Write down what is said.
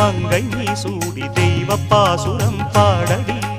மங்கை நீ சூடி தெய்வ பாசுரம் பாடடி.